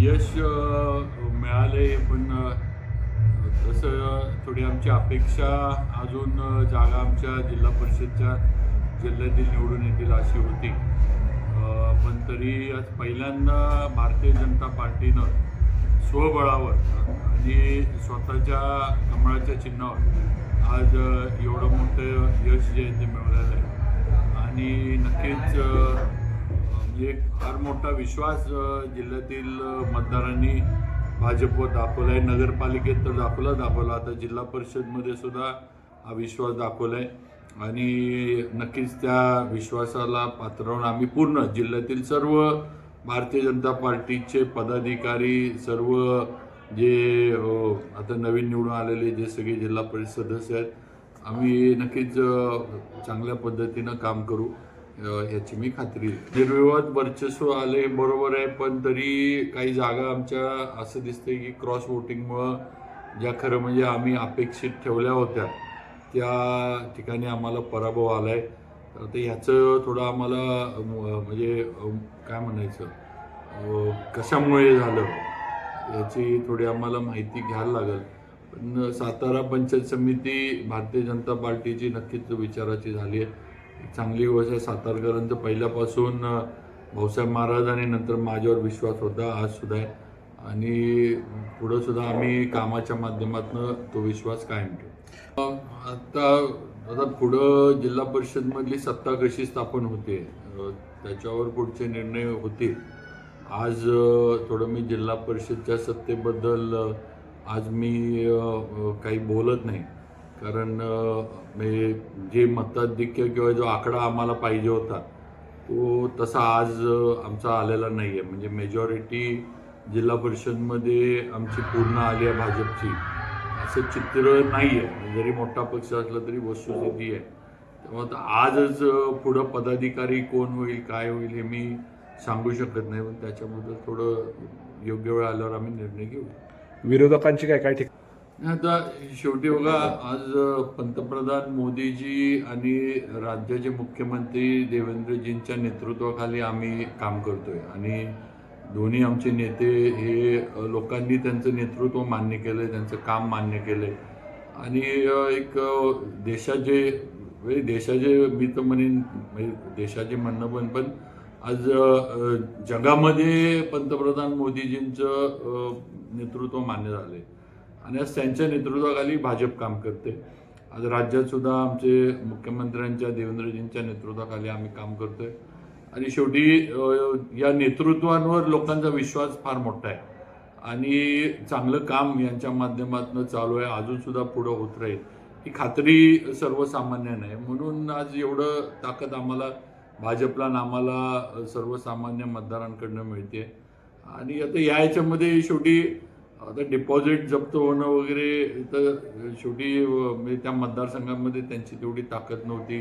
यश मिळाले पण तसं थोडी आमची अपेक्षा अजून जागा आमच्या जिल्हा परिषदच्या जिल्ह्यातील निवडून येतील अशी होती. पण तरी आज पहिल्यांदा भारतीय जनता पार्टीनं स्वबळावर आणि स्वतःच्या कमळाच्या चिन्हावर आज एवढं मोठं यश जे आहे ते मिळवलेलं आहे. आणि नक्कीच एक फार मोठा विश्वास जिल्ह्यातील मतदारांनी भाजपवर दाखवला आहे नगरपालिकेत तर दाखवला दाखवला. आता जिल्हा परिषदमध्ये सुद्धा हा विश्वास दाखवला आहे आणि नक्कीच त्या विश्वासाला पात्र राहून आम्ही पूर्ण जिल्ह्यातील सर्व भारतीय जनता पार्टीचे पदाधिकारी सर्व जे हो, आता नवीन निवडून आलेले जे सगळे जिल्हा परिषद सदस्य आहेत आम्ही नक्कीच चांगल्या पद्धतीनं काम करू. ह्याची याची मी खात्री. निर्विवाद वर्चस्व आले बरोबर आहे पण तरी काही जागा आमच्या असं दिसतंय की क्रॉस वोटिंगमुळं ज्या खरं म्हणजे आम्ही अपेक्षित ठेवल्या होत्या त्या ठिकाणी आम्हाला पराभव आला आहे तर ह्याचं थोडं आम्हाला म्हणजे काय म्हणायचं कशामुळे झालं याची थोडी आम्हाला माहिती घ्यायला लागेल. पण सातारा पंचायत समिती भारतीय जनता पार्टीची नक्कीच विचाराची झाली आहे. चांगली गोष्ट आहे. सातारकरांचं पहिल्यापासून भाऊसाहेब महाराज आणि नंतर माझ्यावर विश्वास होता आज सुद्धा आहे. आणि पुढं सुद्धा आम्ही कामाच्या माध्यमातून तो विश्वास कायम ठेवू. आता आता पुढं जिल्हा परिषदमधली सत्ता कशी स्थापन होते? त्याच्यावर पुढचे निर्णय होतील. आज थोडं मी जिल्हा परिषदच्या सत्तेबद्दल आज मी काही बोलत नाही. कारण म्हणजे जे मताधिक्य किंवा जो आकडा आम्हाला पाहिजे होता तो तसा आज आमचा आलेला नाही आहे म्हणजे मेजॉरिटी जिल्हा परिषदमध्ये आमची पूर्ण आली आहे भाजपची. असं चित्र नाही आहे जरी मोठा पक्ष असला तरी वस्तुस्थिती आहे. त्यामुळे आता आजच पुढं पदाधिकारी कोण होईल काय होईल हे मी सांगू शकत नाही. पण त्याच्याबद्दल थोडं योग्य वेळ आल्यावर आम्ही निर्णय घेऊ. विरोधकांची काय काय ठीक आता शेवटी बघा आज पंतप्रधान मोदीजी आणि राज्याचे मुख्यमंत्री देवेंद्रजींच्या नेतृत्वाखाली आम्ही काम करतोय. आणि दोन्ही आमचे नेते हे लोकांनी त्यांचं नेतृत्व मान्य केलंय त्यांचं काम मान्य केलंय. आणि एक देशाचे म्हणजे देशाचे मी तर म्हणेन म्हणजे देशाचे म्हणणं पण पण आज जगामध्ये पंतप्रधान मोदीजींचं नेतृत्व मान्य झालंय. आणि आज त्यांच्या नेतृत्वाखाली भाजप काम करते. आज राज्यातसुद्धा आमचे मुख्यमंत्र्यांच्या देवेंद्रजींच्या नेतृत्वाखाली आम्ही काम करतोय. आणि शेवटी या नेतृत्वांवर लोकांचा विश्वास फार मोठा आहे. आणि चांगलं काम यांच्या माध्यमातून चालू आहे. अजूनसुद्धा पुढं होत राहील. ही खात्री सर्वसामान्य नाही. म्हणून आज एवढं ताकद आम्हाला भाजपला आणि आम्हाला सर्वसामान्य मतदारांकडनं मिळते. आणि आता या याच्यामध्ये शेवटी आता डिपॉझिट जप्त होणं वगैरे तर शेवटी म्हणजे त्या मतदारसंघामध्ये त्यांची तेवढी ताकद नव्हती.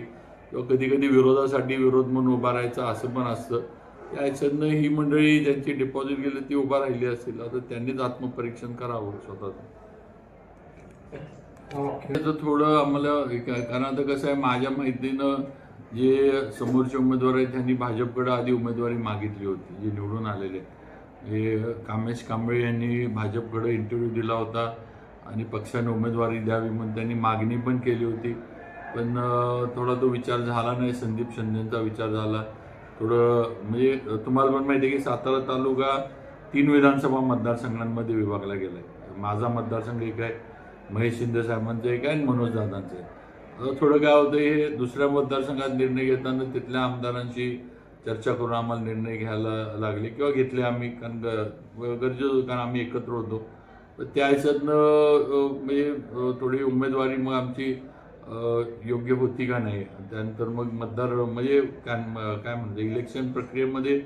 किंवा कधी कधी विरोधासाठी विरोध म्हणून उभा राहायचा असं पण असतं. त्या ह्याच्यातनं ही मंडळी ज्यांची डिपॉझिट गेली ती उभा राहिली असेल. आता त्यांनीच आत्मपरीक्षण करावं स्वतःचं. त्याचं थोडं आम्हाला. कारण आता कसं आहे माझ्या माहितीनं जे समोरचे उमेदवार आहेत त्यांनी भाजपकडे आधी उमेदवारी मागितली होती जे निवडून आलेले. हे कामेश कांबळे यांनी भाजपकडे इंटरव्ह्यू दिला होता आणि पक्षाने उमेदवारी द्यावी म्हणून त्यांनी मागणी पण केली होती. पण थोडा तो विचार झाला नाही संदीप शिंदेचा विचार झाला. थोडं म्हणजे तुम्हाला पण माहिती आहे की सातारा तालुका तीन विधानसभा मतदारसंघांमध्ये विभागला गेला आहे माझा मतदारसंघ एक आहे महेश शिंदे साहेबांचं एक आहे आणि मनोज दादांचं आहे थोडं काय होतं हे दुसऱ्या मतदारसंघात निर्णय घेताना तिथल्या आमदारांशी चर्चा करून आम्हाला निर्णय घ्यायला लागले किंवा घेतले आम्ही. कारण गरजेचं कारण आम्ही एकत्र होतो. त्या ह्याच्यातनं म्हणजे थोडी उमेदवारी मग आमची योग्य होती का नाही? त्यानंतर मग मतदार म्हणजे काय काय म्हणतो इलेक्शन प्रक्रियेमध्ये